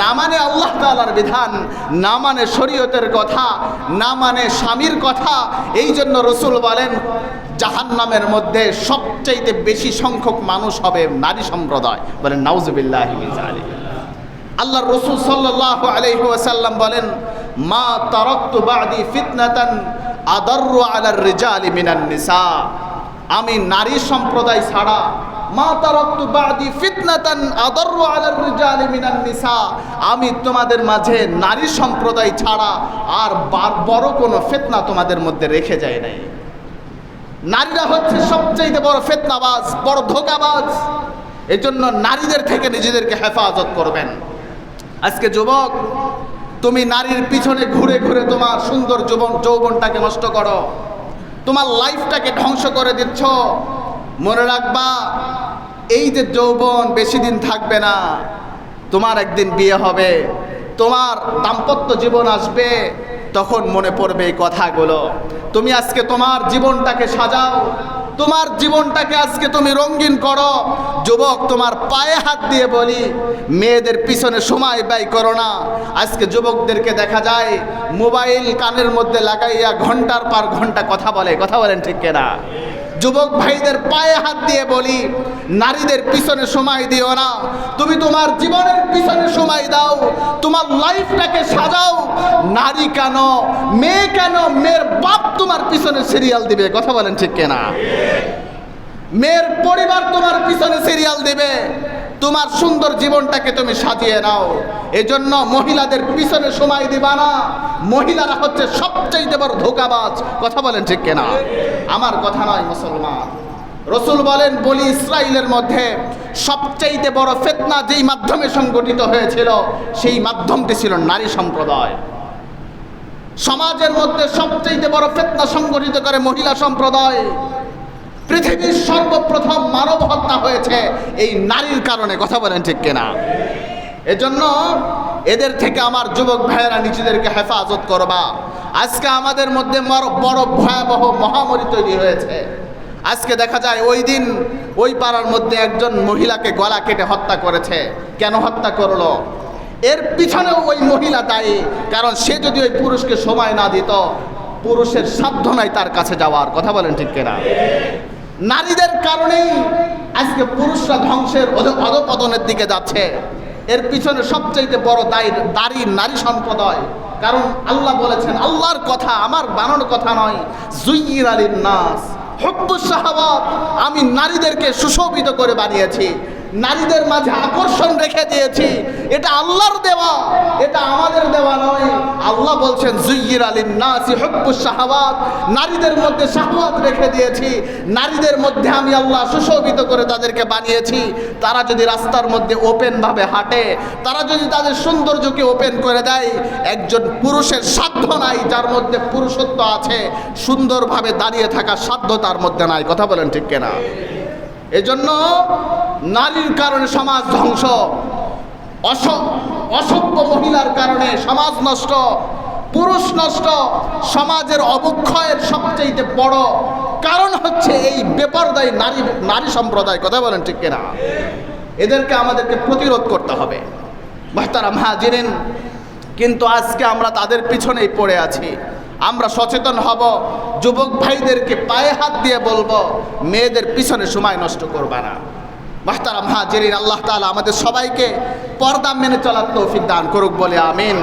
না মানে আল্লাহ তালার বিধান, না মানে শরীয়তের কথা, না মানে স্বামীর কথা। এই জন্য রসুল বলেন, জাহান্নামের মধ্যে সবচাইতে বেশি সংখ্যক মানুষ হবে নারী সম্প্রদায়। বলেন, নাউজুবিল্লাহ আল্লাহ রসুল সাল্লাহ আলহিহাসাল্লাম বলেন, মা তারক্তু ফিতনাতান আদর্র আলার রিজালি মিনান নিসা। আমি নারী সম্প্রদায় ছাড়া মা বাদি আমি তোমাদের মাঝে নারী সম্প্রদায় ছাড়া আর বড় কোনো ফিতনা তোমাদের মধ্যে রেখে যায় নাই। নারীরা হচ্ছে সবচেয়ে বড় ফেতনাবাজ, বড় ধোকাবাজ। জন্য নারীদের থেকে নিজেদেরকে হেফাজত করবেন। আজকে যুবক, তুমি নারীর পিছনে ঘুরে ঘুরে তোমার সুন্দর যৌবন যৌবনটাকে নষ্ট করো। তোমার লাইফটাকে ধ্বংস করে দিচ্ছ। মনে রাখবা এই যে যৌবন বেশি দিন থাকবে না, তোমার একদিন বিয়ে হবে, তোমার দাম্পত্য জীবন আসবে, তখন মনে পড়বে এই কথাগুলো। তুমি আজকে তোমার জীবনটাকে সাজাও, তোমার জীবনটাকে আজকে তুমি রঙিন করো। যুবক, তোমার পায়ে হাত দিয়ে বলি, মেয়েদের পিছনে সময় ব্যয় করো না। আজকে যুবকদেরকে দেখা যায়, মোবাইল কানের মধ্যে লাগাইয়া ঘণ্টার পর ঘণ্টা কথা বলে, কথা বলেন ঠিক কেনা? যুবক ভাইদের পায়ে হাত দিয়ে বলি, নারীদের পিছনে সময় দিও না। তুমি তোমার জীবনের পিছনে সময় দাও, তোমার লাইফটাকে সাজাও। নারী কেন, মেয়ে কেন, মেয়ের বাপ তোমার পিছনে সিরিয়াল দিবে, কথা বলেন ঠিক কেনা? মেয়ের পরিবার তোমার পিছনে সিরিয়াল দিবে। তোমার সুন্দর জীবনটাকে তুমি সাজিয়ে নাও। এজন্য মহিলাদের পিছনে সময় দিবা না। মহিলারা হচ্ছে সবচাইতে বড় ধোকাবাজ। কথা বলেন ঠিক কেনা? আমার কথা নয় মুসলমান। রসুল বলেন, বলি ইসরায়েলের মধ্যে সবচাইতে বড় ফেতনা যেই মাধ্যমে সংগঠিত হয়েছিল, সেই মাধ্যমটি ছিল নারী সম্প্রদায়। সমাজের মধ্যে সবচাইতে বড় ফেতনা সংগঠিত করে মহিলা সম্প্রদায়। পৃথিবীর সর্বপ্রথম মানব হত্যা হয়েছে, এই নারীর কারণে, কথা বলেন ঠিক কিনা? এজন্য এদের থেকে আমার যুবক ভাইয়েরা নিজেদেরকে হেফাজত করবা। আজকে আমাদের মধ্যে বড় ভয়াবহ মহামারী তৈরি হয়েছে। আজকে দেখা যায় ওই দিন ওই পাড়ার মধ্যে একজন মহিলাকে গলা কেটে হত্যা করেছে। কেন হত্যা করল? এর পিছনেও ওই মহিলা দায়ী, কারণ সে যদি ওই পুরুষকে সময় না দিত, পুরুষের সাধ্য নাই তার কাছে যাওয়ার। কথা বলেন ঠিক কিনা? নারীদের কারণেই আজকে পুরুষরা ধ্বংসের অধ- অধপতনের দিকে যাচ্ছে। এর পিছনে সবচাইতে বড় দায়ী দাড়ি নারী সম্প্রদায়। কারণ আল্লাহ বলেছেন, আল্লাহর কথা আমার বানানো কথা নয়। জুইর আলীর নাস আমি নারীদেরকে সুশোভিত করে বানিয়েছি। নারীদের মাঝে আকর্ষণ রেখে দিয়েছি। এটা আল্লাহর দেওয়া, এটা আমাদের দেওয়া নয়। আল্লাহ বলছেন জুইর আলীন নাসি হব্বুস শাহাবাত নারীদের মধ্যে শাহওয়াত রেখে দিয়েছি। নারীদের মধ্যে আমি আল্লাহ সুশোভিত করে তাদেরকে বানিয়েছি। তারা যদি রাস্তার মধ্যে ওপেনভাবে হাঁটে, তারা যদি তাদের সৌন্দর্যকে ওপেন করে দেয়, একজন পুরুষের সাধ্য নাই, যার মধ্যে পুরুষত্ব আছে, সুন্দরভাবে দাঁড়িয়ে থাকার সাধ্য তার মধ্যে নাই। কথা বলেন ঠিক কেনা? এজন্য নারীর কারণে সমাজ ধ্বংস অস- অসভ্য মহিলার কারণে সমাজ নষ্ট, পুরুষ নষ্ট, সমাজের অবক্ষয়ের সবচেয়ে বড় কারণ হচ্ছে এই বেপরদায়ী নারী নারী সম্প্রদায়। কথা বলেন ঠিক কিনা? এদেরকে আমাদেরকে প্রতিরোধ করতে হবে। মাহতারা মাহাজিরেন কিন্তু আজকে আমরা তাদের পিছনেই পড়ে আছি। আমরা সচেতন হব, যুবক ভাইদেরকে পায়ে হাত দিয়ে বলব, মেয়েদের পিছনে সময় নষ্ট করবা না। মাহতারা মাহাজিরিন আল্লাহ তালা আমাদের সবাইকে পর্দা মেনে চলার তৌফিক দান করুক বলে, আমিন।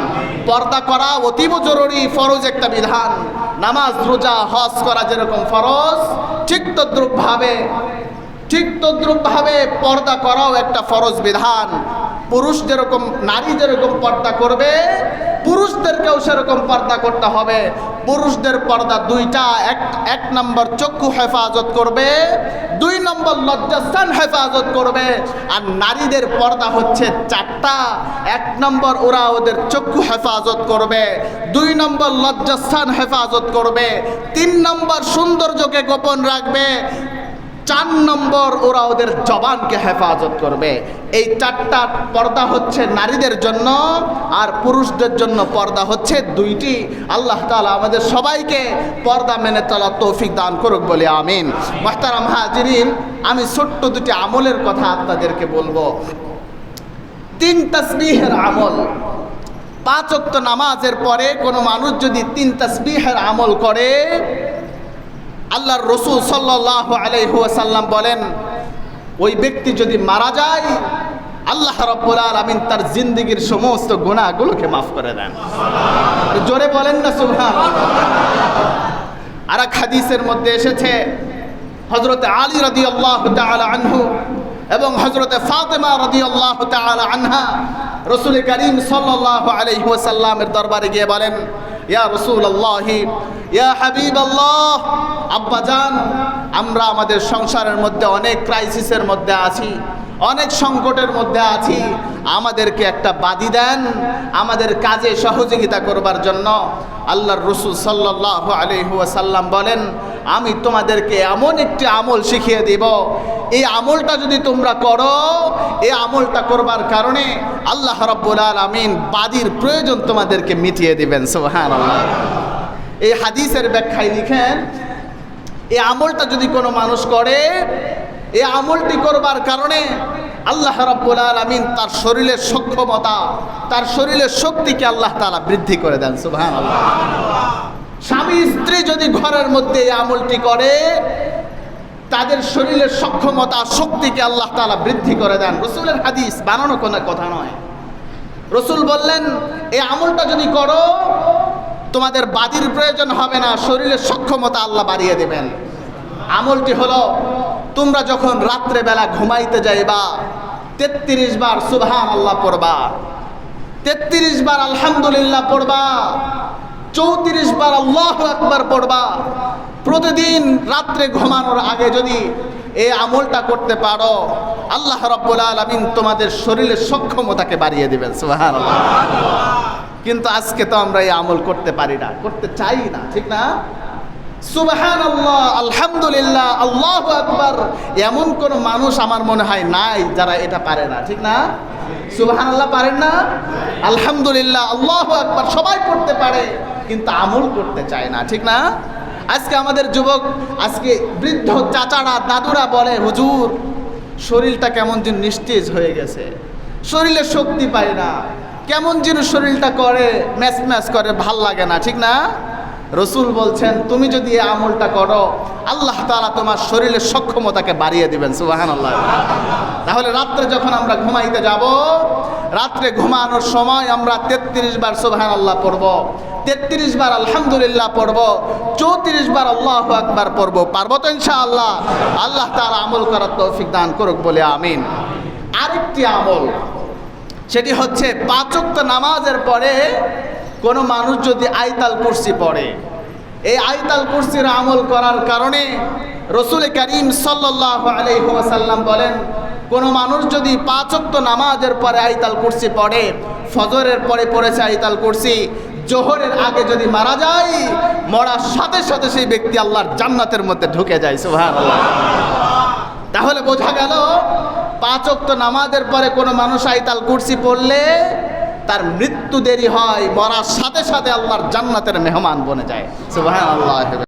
পর্দা করা অতীব জরুরি, ফরজ একটা বিধান। নামাজ, রোজা, হজ করা যেরকম ফরজ, ঠিক তদ্রুপভাবে ঠিক তদ্রুপভাবে পর্দা করাও একটা ফরজ বিধান। পুরুষ যেরকম, নারী যেরকম পর্দা করবে, পুরুষদেরকেও সেরকম পর্দা করতে হবে। পুরুষদের পর্দা দুইটা, এক এক নম্বর চক্ষু হেফাজত করবে, দুই নম্বর লজ্জাস্থান হেফাজত করবে। আর নারীদের পর্দা হচ্ছে চারটা, এক নম্বর ওরা ওদের চক্ষু হেফাজত করবে, দুই নম্বর লজ্জাস্থান হেফাজত করবে, তিন নম্বর সৌন্দর্যকে গোপন রাখবে চার নম্বর ওরা ওদের জবানকে হেফাজত করবে। এই চারটা পর্দা হচ্ছে নারীদের জন্য আর পুরুষদের জন্য পর্দা হচ্ছে দুইটি। আল্লাহ তালা আমাদের সবাইকে পর্দা মেনে চলার তৌফিক দান করুক বলে আমিন। মাহতারাম হাজিরিন, আমি ছোট্ট দুটি আমলের কথা আপনাদেরকে বলব। তিন তসবিহের আমল। পাঁচ ওয়াক্ত নামাজের পরে কোনো মানুষ যদি তিন তসবিহের আমল করে আল্লাহর রসুল সাল্লাহ আলাইসাল্লাম বলেন, ওই ব্যক্তি যদি মারা যায়, আল্লাহ রব্বুল আলমিন তার জিন্দগির সমস্ত গুণাগুলোকে মাফ করে দেন। জোরে বলেন না সুবহান আর এক হাদিসের মধ্যে এসেছে হজরতে আলী রদি আল্লাহ আনহু এবং হজরতে ফাতেমা রদি আল্লাহ আনহা রসুল করিম সাল্লাহ আলহিহাসাল্লামের দরবারে গিয়ে বলেন, ইয়া রসুল আল্লাহি ইয়া হাবিব আল্লাহ আব্বাজান আমরা আমাদের সংসারের মধ্যে অনেক ক্রাইসিসের মধ্যে আছি, অনেক সংকটের মধ্যে আছি। আমাদেরকে একটা বাদি দেন, আমাদের কাজে সহযোগিতা করবার জন্য। আল্লাহর রসুল সাল্লাহ আলহাসাল্লাম বলেন, আমি তোমাদেরকে এমন একটি আমল শিখিয়ে দিব, এই আমলটা যদি তোমরা করো, এই আমলটা করবার কারণে আল্লাহ রব্বুল আলমিন বাদির প্রয়োজন তোমাদেরকে মিটিয়ে দিবেন সোহান এই হাদিসের ব্যাখ্যায় লিখেন এই আমলটা যদি কোনো মানুষ করে এই আমলটি করবার কারণে আল্লাহ রাব্বুল আলামিন তার শরীরের সক্ষমতা, তার শরীরের শক্তিকে আল্লাহ তালা বৃদ্ধি করে দেন। সুবহানাল্লাহ। স্বামী, স্ত্রী যদি ঘরের মধ্যে এই আমলটি করে, তাদের শরীরের সক্ষমতা, শক্তিকে আল্লাহ তাআলা বৃদ্ধি করে দেন। রসুলের হাদিস বানানো কোনো কথা নয়। রসুল বললেন এই আমলটা যদি করো তোমাদের বাদির প্রয়োজন হবে না, শরীরের সক্ষমতা আল্লাহ বাড়িয়ে দেবেন। আমলটি হলো, তোমরা যখন রাত্রে বেলা ঘুমাইতে যাইবা, তেত্রিশ বার সুবহান আল্লাহ পড়বা। তেত্রিশ বার আলহামদুলিল্লাহ পড়বা। চৌত্রিশ বার আল্লাহ আকবার পড়বা। প্রতিদিন রাত্রে ঘুমানোর আগে যদি এই আমলটা করতে পারো, আল্লাহ রব্বুল আলমিন তোমাদের শরীরের সক্ষমতাকে বাড়িয়ে দেবেন সুবহান কিন্তু আজকে তো আমরা এই আমল করতে পারি না, করতে চাই না, ঠিক না? সুবহান আল্লাহ আলহামদুলিল্লাহ, আল্লাহ আকবার। এমন কোন মানুষ আমার মনে হয় নাই যারা এটা পারে না, ঠিক না? সুবহান আল্লাহ পারেন না? আলহামদুলিল্লাহ, আল্লাহ আকবার, সবাই করতে পারে, কিন্তু আমল করতে চায় না, ঠিক না? আজকে আমাদের যুবক, আজকে বৃদ্ধ চাচারা, দাদুরা বলে, হুজুর, শরীরটা কেমন যে নিস্তেজ হয়ে গেছে। শরীরে শক্তি পায় না। কেমন যেন শরীরটা করে, ম্যাচ ম্যাচ করে, ভালো লাগে না, ঠিক না? রসুল বলছেন, তুমি যদি এই আমলটা করো, আল্লাহ তালা তোমার শরীরের সক্ষমতাকে বাড়িয়ে দিবেন সুবাহান আল্লাহ তাহলে রাত্রে যখন আমরা ঘুমাইতে যাব, রাত্রে ঘুমানোর সময় আমরা তেত্রিশ বার সুবাহান আল্লাহ পড়ব, তেত্রিশ বার আলহামদুলিল্লাহ পড়ব, চৌত্রিশ বার আল্লাহ আকবার পড়ব, পারব তো ইনশাআল্লাহ? আল্লাহ তার আমল করার তৌফিক দান করুক বলে, আমিন। আরেকটি আমল সেটি হচ্ছে পাঁচক্ত নামাজের পরে কোনো মানুষ যদি আইতাল কুরসি পড়ে, এই আইতাল কুরসির আমল করার কারণে রসুল করিম সাল্লাহ আলহিহাসাল্লাম বলেন, কোনো মানুষ যদি পাঁচক্ত নামাজের পরে আইতাল কুরসি পড়ে, ফজরের পরে পড়েছে আইতাল কুরসি, জোহরের আগে যদি মারা যায়, মরার সাথে সাথে সেই ব্যক্তি আল্লাহর জান্নাতের মধ্যে ঢুকে যায় সুহান তাহলে বোঝা গেল পাঁচ অক্ত নামাজের পরে কোনো মানুষ আইতাল কুরসি পড়লে তার মৃত্যু দেরি হয়, মরার সাথে সাথে আল্লাহর জান্নাতের মেহমান বনে যায়। সুবাহ আল্লাহ